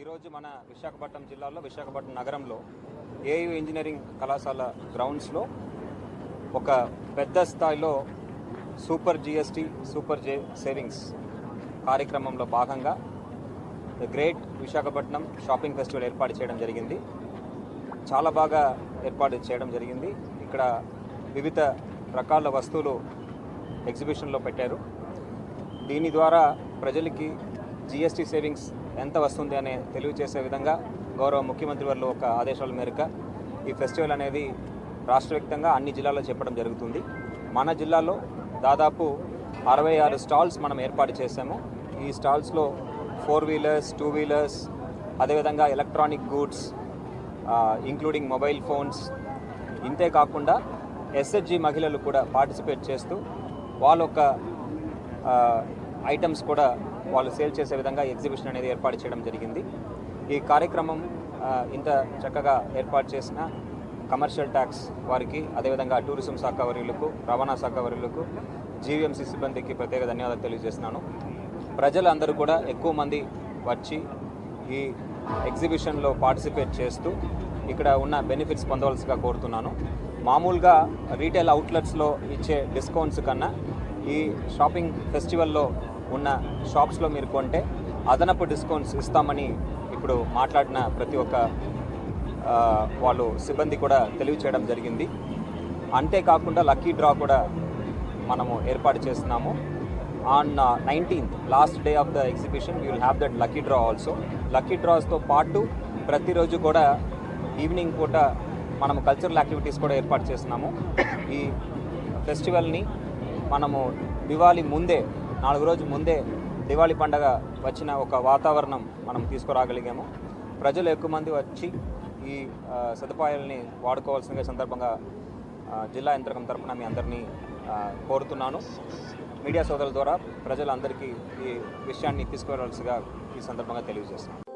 ఈరోజు మన విశాఖపట్నం జిల్లాలో విశాఖపట్నం నగరంలో ఏయు ఇంజనీరింగ్ కళాశాల గ్రౌండ్స్లో ఒక పెద్ద స్థాయిలో సూపర్ జిఎస్టీ సూపర్ జే సేవింగ్స్ కార్యక్రమంలో భాగంగా the great Visakhapatnam shopping festival ఏర్పాటు చేయడం జరిగింది. చాలా బాగా ఏర్పాటు చేయడం జరిగింది. ఇక్కడ వివిధ రకాల వస్తువులు ఎగ్జిబిషన్లో పెట్టారు. దీని ద్వారా ప్రజలకి జిఎస్టీ సేవింగ్స్ ఎంత వస్తుంది అనే తెలియజేసే విధంగా గౌరవ ముఖ్యమంత్రి వారి ఒక ఆదేశాల మేరకు ఈ ఫెస్టివల్ అనేది రాష్ట్ర వ్యాప్తంగా అన్ని జిల్లాల్లో చెప్పడం జరుగుతుంది. మన జిల్లాలో దాదాపు అరవై ఆరు స్టాల్స్ మనం ఏర్పాటు చేశాము. ఈ స్టాల్స్లో ఫోర్ వీలర్స్ టూ వీలర్స్ అదేవిధంగా electronic goods including mobile phones ఇంతే కాకుండా ఎస్హెచ్జి మహిళలు కూడా పార్టిసిపేట్ చేస్తూ వాళ్ళొక ఐటమ్స్ కూడా వాళ్ళు సేల్ చేసే విధంగా ఎగ్జిబిషన్ అనేది ఏర్పాటు చేయడం జరిగింది. ఈ కార్యక్రమం ఇంత చక్కగా ఏర్పాటు చేసిన కమర్షియల్ ట్యాక్స్ వారికి అదేవిధంగా టూరిజం శాఖ వర్యులకు రవాణా శాఖ వర్యులకు జీవీఎంసీ సిబ్బందికి ప్రత్యేక ధన్యవాదాలు తెలియజేస్తున్నాను. ప్రజలందరూ కూడా ఎక్కువ మంది వచ్చి ఈ ఎగ్జిబిషన్లో పార్టిసిపేట్ చేస్తూ ఇక్కడ ఉన్న బెనిఫిట్స్ పొందవలసిగా కోరుతున్నాను. మామూలుగా రీటైల్ అవుట్లెట్స్లో ఇచ్చే డిస్కౌంట్స్ కన్నా ఈ షాపింగ్ ఫెస్టివల్లో ఉన్న షాప్స్లో మీరు కొంటే అదనపు డిస్కౌంట్స్ ఇస్తామని ఇప్పుడు మాట్లాడిన ప్రతి ఒక్క వాళ్ళు సిబ్బంది కూడా తెలియచేయడం జరిగింది. అంతేకాకుండా లక్కీ డ్రా కూడా మనము ఏర్పాటు చేస్తున్నాము. On nineteenth last day of the exhibition you will have that lucky draw also lucky డ్రాస్తో పాటు ప్రతిరోజు కూడా ఈవినింగ్ పూట మనము కల్చరల్ యాక్టివిటీస్ కూడా ఏర్పాటు చేస్తున్నాము. ఈ ఫెస్టివల్ని మనము దివాళీ ముందే నాలుగు రోజు ముందే దివాళీ పండగ వచ్చిన ఒక వాతావరణం మనం తీసుకురాగలిగాము. ప్రజలు ఎక్కువ మంది వచ్చి ఈ సదుపాయాలని వాడుకోవాల్సిన సందర్భంగా జిల్లా యంత్రకం తరఫున మీ అందరినీ కోరుతున్నాను. మీడియా సోదరుల ద్వారా ప్రజలందరికీ ఈ విషయాన్ని తీసుకురావాల్సిగా ఈ సందర్భంగా తెలియజేస్తున్నాను.